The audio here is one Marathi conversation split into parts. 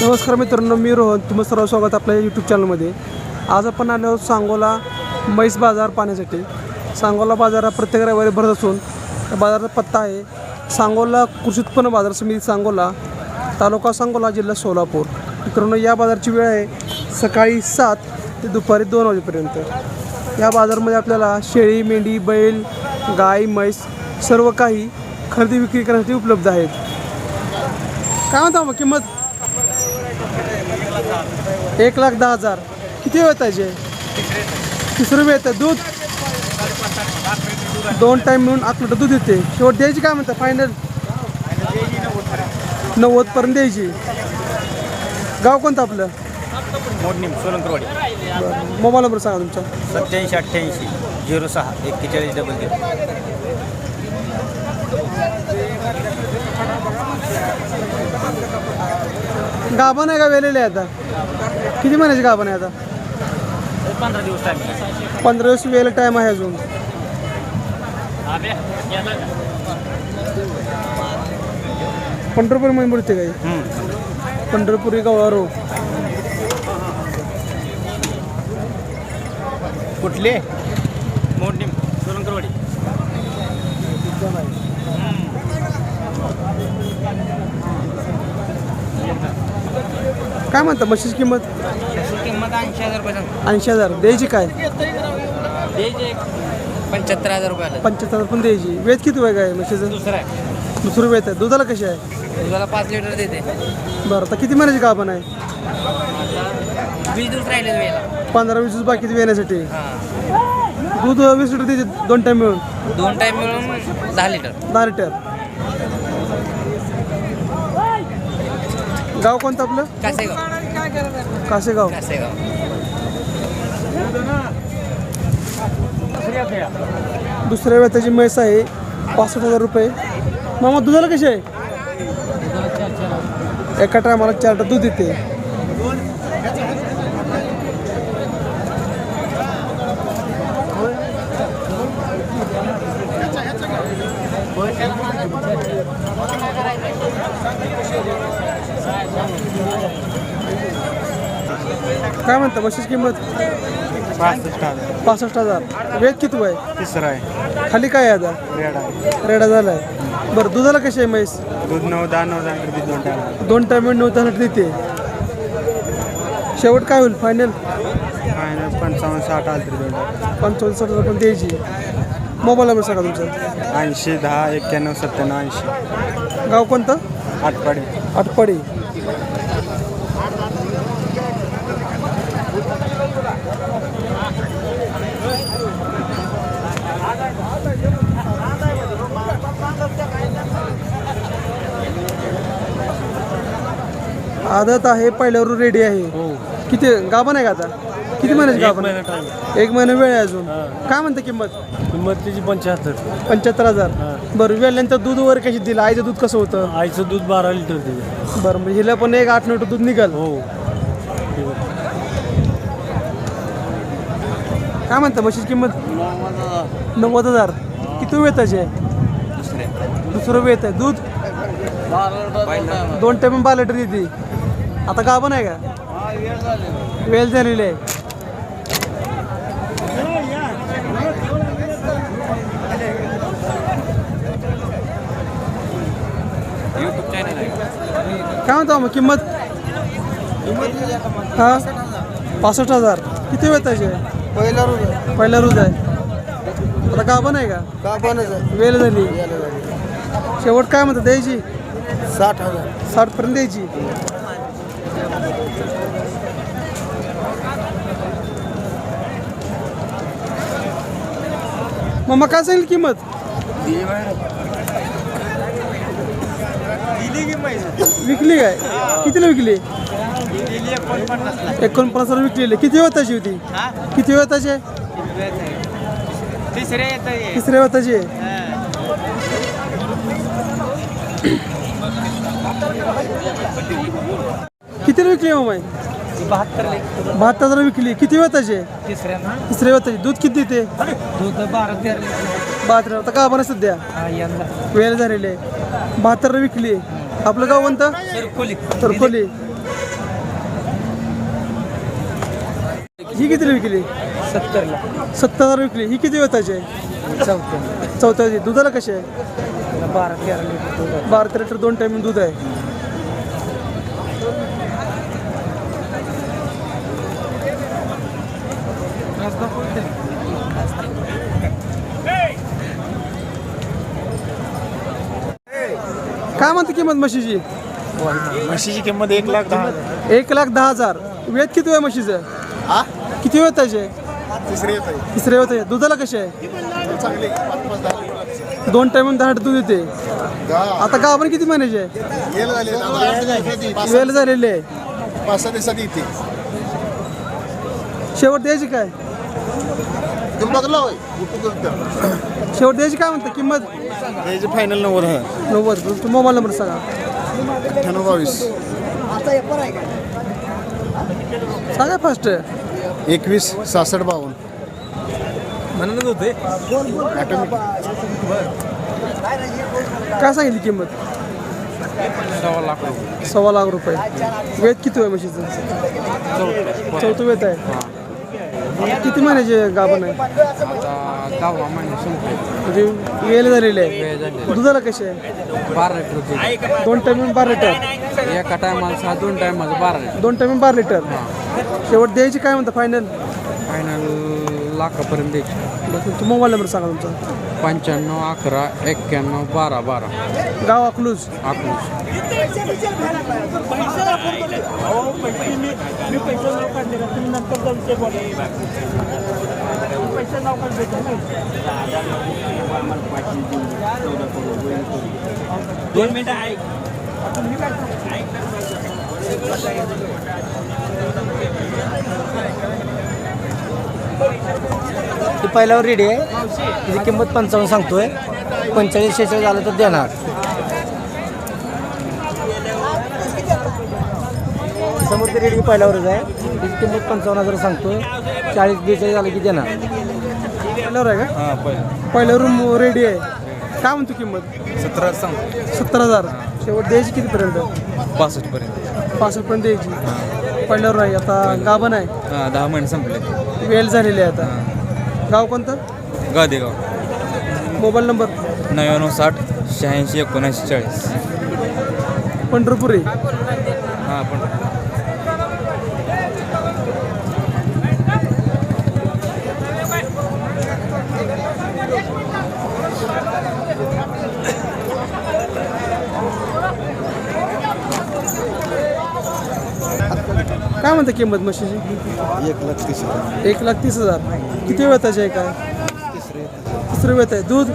नमस्कार मित्रांनो मी रोहन. तुम्ही सर्व स्वागत आपल्या यूट्यूब चॅनलमध्ये आज आपण आलो आहोत सांगोला म्हैस बाजार पाहण्यासाठी. सांगोला बाजार हा प्रत्येक रविवारी भरत असून त्या बाजाराचा पत्ता आहे सांगोला कृषी उत्पन्न बाजार समिती सांगोला तालुका सांगोला जिल्हा सोलापूर. मित्रांनो या बाजारची वेळ आहे सकाळी सात ते दुपारी दोन वाजेपर्यंत. या बाजारमध्ये आपल्याला शेळी मेंढी बैल गाय म्हैस सर्व काही खरेदी विक्री करण्यासाठी उपलब्ध आहेत. काय म्हणता मग किंमत? एक लाख दहा हजार. किती वेळ त्याचे तिसरं वेळ येतं दूध? दोन टाईम मिळून आठ लिटर दूध येते शेवट द्यायची काय म्हणता? फायनल नव्वद पर्यंत द्यायची. गाव कोणतं आपलं? सोलंकरवाडी. बरं. मोबाईल नंबर सांगा तुमचा. सत्याऐंशी अठ्ठ्याऐंशी झिरो सहा एक्केचाळीस डबल झिरो गाभण आहे का वेलेले आता? किती महिन्याची गाभण आहे आता? पंधरा दिवस टाइम पंधरा दिवस वेळ टाईम आहे अजून. पंढरपूरमध्ये मिळते काही पंढरपुरी गवारो कुठले? मोडणीम सोलंकरवाडी. काय म्हणता म्हशीची किंमत? किंमत ऐंशी हजार रुपये सांग ऐंशी हजार. द्यायची काय? पंच्याहत्तर हजार रुपये आलं. पंच्याहत्तर हजार पण द्यायची. वेज किती वेळ आहे म्हशीचं? दुसरं आहे. दुसरं आहे दुधाला कशी आहे? दुधाला पाच लिटर देते. बरं आता किती महिन्याची गाभण आहे? वीस दिवस राहिले वेळेला. पंधरा वीस दिवस बाकी येण्यासाठी हां. दूध वीस लिटर द्यायचे दोन टाईम मिळून. दोन टाईम मिळून दहा लिटर. दहा लिटर. गाव कोणतं आपलं? कासेगाव. कासेगाव. कासेगाव. दुसऱ्या वेळाची म्हैस आहे. पासष्ट हजार रुपये. मामा दुधाला कशी आहे? एका टायमाला चार दूध येते काय म्हणता म्हशीची किंमत? पासष्ट हजार. पासष्ट हजार. वेद किती आहे तिसरं आहे. खाली काय आहे आता? रेड आहे. रेडा झालाय. बरं दुधाला कशी आहे म्हैस? दूध नऊ दहा नऊ दहा लिटर दोन टाइम दोन टायम नऊ दहा लिटर देते. शेवट काय होईल? फायनल फायनल पंचावन्न साठ आलं तरी दोन टाइम पंचावन्न साठ हजार पण द्यायची. मोबाईल नंबर सांगा तुमचा. ऐंशी दहा एक्क्याण्णव सत्त्याण्णव ऐंशी. गाव कोणतं? आठपाडी आटपाडी. आदत आहे पहिल्यावर रेडी आहे. किती गाभण आहे का आता? किती महिन्याची गाभण आहे? एक महिना वेळ आहे अजून. काय म्हणते किंमत? किंमत त्याची पंच्याहत्तर. पंच्याहत्तर हजार. बरं वेळल्यानंतर दूध वगैरे कशी दिलं? आईचं दूध कसं होतं? आईचं दूध बारा लिटर दिलं. बरं मग हिला पण एक आठ नऊ दूध निघाल. हो. काय म्हणता म्हशीची किंमत? नव्वद हजार. किती वेळ त्याचे दुसरं. वेळ आहे. दूध? दोन टाइम बारा लिटर देते. आता गाभण आहे का? वेळ झालेली आहे. काय म्हणता मग किंमत? हा? पासष्ट हजार. किती वेळ त्याचे? पहिला रुपये पहिला रोज आहे. आता गाभण आहे का? का वेळ झाली. शेवट काय म्हणतात द्यायची? साठ हजार. साठपर्यंत द्यायची. मग काय असेल किंमत? विकली काय? कितीला विकली? एकोणपन्नासला विकलेली. किती वेताची होती? किती वेताची आहे? तिसऱ्या वेताची आहे. किती विकली मग माई? बहात्तर बहात्तर हजार विकली. किती वेताची? आहे तिसऱ्यांना दूध किती देते दूध बारा बहात्तर का बरं सध्या? वेळ झालेले. आहे विकली. आपलं गाव कोणतं? तर खोली ही किती विकली? सत्तरला सत्तर हजार विकली. ही किती वेताची? आहे चौथ्या दुधाला कसे आहे? बारा तेरा लिटर बारा तेरा लिटर दोन टाइम दूध आहे. काय म्हणते किंमत म्हशीची? म्हशीची किंमत एक लाख दहा एक लाख दहा हजार. वेत किती आहे म्हशीचं? हा? किती वेळ त्याचे तिसरी येत आहे तिसऱ्या वेळ आहे दुधाला कशी आहे? चांगली पाच पाच दहा लिटर दोन टाइम दहा दूध येते. आता गाभण किती महिन्याचे आहे? येल झाले पाच वेळ झालेले आहे. पाच सहा दिवसात येते. शेवट द्यायची काय? तुला बघला होय. शेवट द्यायची काय म्हणते? किंमत? त्याची फायनल नव्वद आहे. नव्वद तू मोबाईल नंबर सांगा. अठ्ठ्याण्णव बावीस. सांगा फर्स्ट एकवीस सहासष्ट बावन्न. म्हणूनच होते काय सांगितली किंमत? सव्वा लाख रुपये. सव्वा लाख रुपये. वेत किती आहे म्हशीचं? चौथं. वेत आहे. किती महिन्याचे गाभण आहे? आता दहावा महिना संपले म्हणजे वेल झालेले आहे. वेळ झाले दुधाला कशी आहे? बारा लिटर दूध दोन टाइम बारा लिटर. एका टायमाला सहा दोन टायमाचं बारा लिटर. दोन टाइम बारा लिटर. शेवट द्यायची काय म्हणता फायनल फायनल लाखापर्यंत द्यायची. तुमचा मोबाईल नंबर सांगा तुमचा. पंच्याण्णव अकरा एक्क्याण्णव बारा बारा. गाव अकलूज. अकलूज. ती पहिल्यावर रेडी आहे. तिची किंमत पंचावन्न सांगतोय. पंचेचाळीस शेहेचाळीस झालं तर देणार. समोर ती रेडी पहिल्यावरच आहे. तिची किंमत पंचावन्न हजार सांगतोय. चाळीस बेचाळीस झालं की देणार. पहिल्यावर आहे का? हां पहिलं. पहिल्या रूम रेडी आहे. काय म्हणतो किंमत? सतरा सांग सत्तर हजार. शेवट द्यायची कितीपर्यंत? पासष्टपर्यंत. पासष्टपर्यंत द्यायची. पहिल्यावर आहे. आता गाभण आहे. हां दहा महिने संपले. वेल झालेली आहे आता. गाव कोणतं? गादेगाव. Mobile number? नव्याण्णव साठ शहाऐंशी एकोणऐंशी चाळीस. पंढरपुरी हां पण काय म्हणते किंमत म्हशीची? एक लाख तीस हजार. एक लाख तीस हजार. किती वेताचे आहे काय? तिसरं वेत आहे. दूध?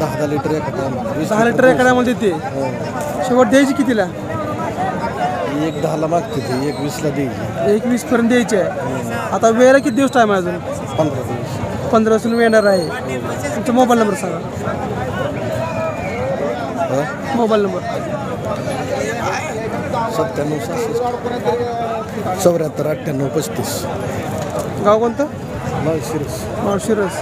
दहा दहा लिटर दहा लिटर एखाद्यामध्ये देते. शेवट द्यायची कितीला? एक दहाला मागते ते. एक वीसला द्यायची एक वीस पर्यंत द्यायची आहे. आता वेळेला किती दिवस टाईम आहे अजून? पंधरा दिवस. पंधरा वाजून येणार आहे. तुमचा मोबाईल नंबर सांगा. मोबाईल नंबर सत्त्याण्णव सहासष्ट चौऱ्याहत्तर अठ्ठ्याण्णव पस्तीस गाव कोणतं माळशिरस माळशिरस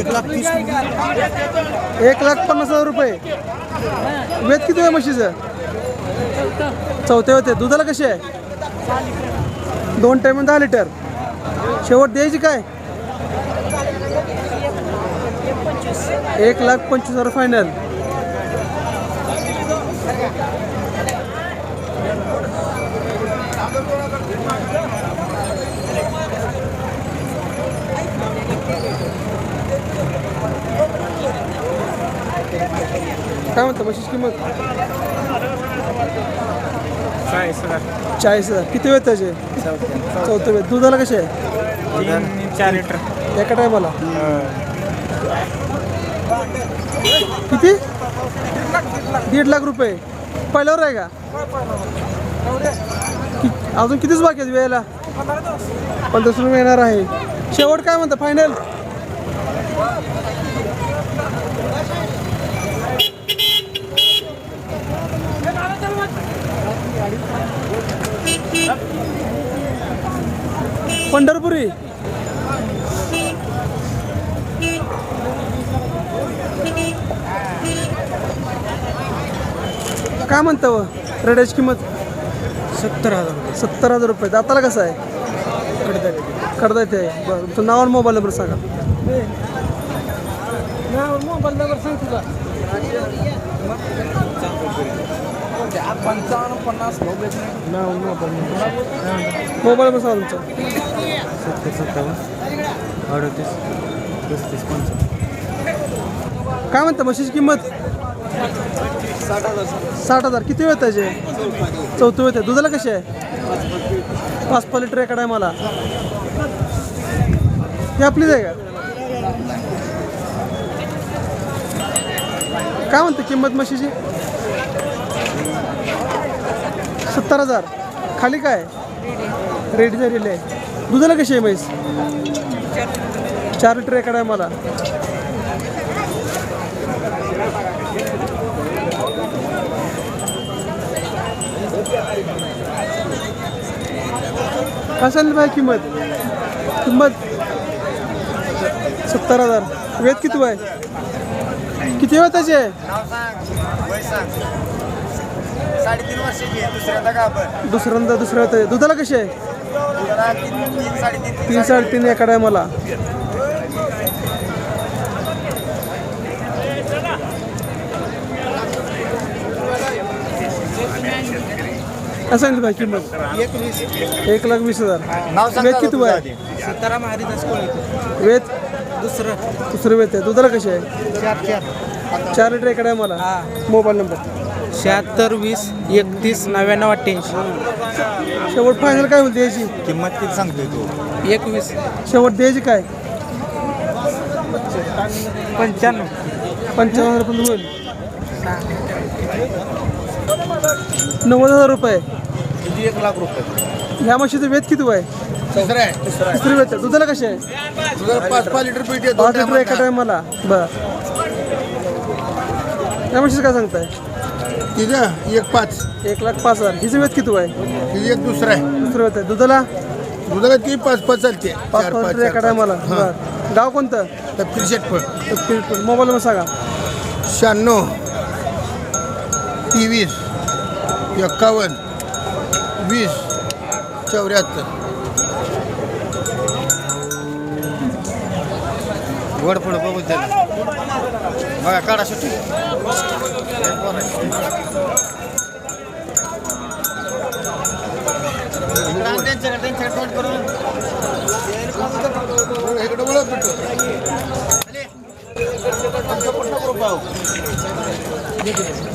एक लाख तीस एक लाख पन्नास हजार रुपये. वेद किती आहे म्हशीचं? चौथ्या होते दुधाला कसे आहे? दोन टाईम दहा लिटर शेवट द्यायची काय? एक लाख पंचवीस हजार फायनल काय म्हणता म्हशीची किंमत? चाळीस हजार. किती वेळ त्याचे? चौथं वेळ. दुधाला कसे आहे? चार लिटर. एका टायमाला? किती? दीड लाख रुपये. पहिल्यावर आहे का? अजून कितीच बाकी आहेत वेळेला? पंधराशे रुपये येणार आहे शेवट काय म्हणता फायनल पंढरपुरी. काय म्हणता व? रेड्याची किंमत? सत्तर हजार रुपये. सत्तर हजार रुपये. दाताला कसं आहे? करता येते बरं. तुमचं नाव आणि मोबाईल नंबर सांगा. मोबाईल नंबर सांग तुझा. पंचावन्न पन्नास मोबाईल बसा तुमचा सत्तर सत्तावन्न अडतीस पस्तीस पंचावन्न काय म्हणता म्हशीची किंमत? साठ हजार. किती वेळ त्याचे चौथं वेळ आहे दुधाला कशी आहे? पाच पाच लिटर एका मला. हे आपलीच आहे का? काय म्हणते किंमत म्हशीची? सत्तर हजार. खाली काय? रेडी झालेली आहे. दुधाला कशी आहे म्हैस? चार लिटर एका मला. कशाला बाय भाई किंमत? किंमत सत्तर हजार. वेद किती आहे किती वेळ त्याचे? साडेतीन वर्षाची आहे दुसऱ्यांदा दुसऱ्यांदा दुसऱ्या वेळ दुधाला कशी आहे? तीन तीन साडेतीन तीन साडेतीन एका मला काय सांगितलं भाई किंमत? एक वीस. एक लाख वीस हजार. नाव वेद किती आहे? सीताराम हरिदास कोळी वेद? दुसरं. दुसरं वेद आहे. दुधाला कशी आहे? चार चार. चार लिटर एकडे मला. मोबाईल नंबर शहात्तर वीस एकतीस नव्याण्णव अठ्ठ्याऐंशी. शेवट फायनल काय होईल द्यायची? किंमत किती सांगतोय तू? एकवीस. शेवट द्यायची काय? पंच्याण्णव. पंचावन्न हजार पर्यंत होईल. नव्वद हजार रुपये. एक लाख रुपये. ह्या म्हशीचं वेद किती आहे तिसरं आहे. तिसरी वेद आहे. दुधाला कशी आहे? पाच पाच लिटर पीठ आहे पाच लिटर एका टायमाला बर. या म्हशीचं काय सांगताय? तिथं एक पाच. एक लाख पाच हजार. हिचं वेद किती आहे? तिथे एक दुसरं आहे. दुसरं वेद आहे. दुधाला? दुधाला ती पाच पाच चालते. पाच पाच एका टायमाला बर. गाव कोणतं? तपकीर शेटफळ मोबाईल नंबर सांगा. शहाण्णव तेवीस एक्कावन्न वीस चौऱ्याहत्तर. वड पुढं बघू त्याला. बघा काढा सुट्टी भेटतो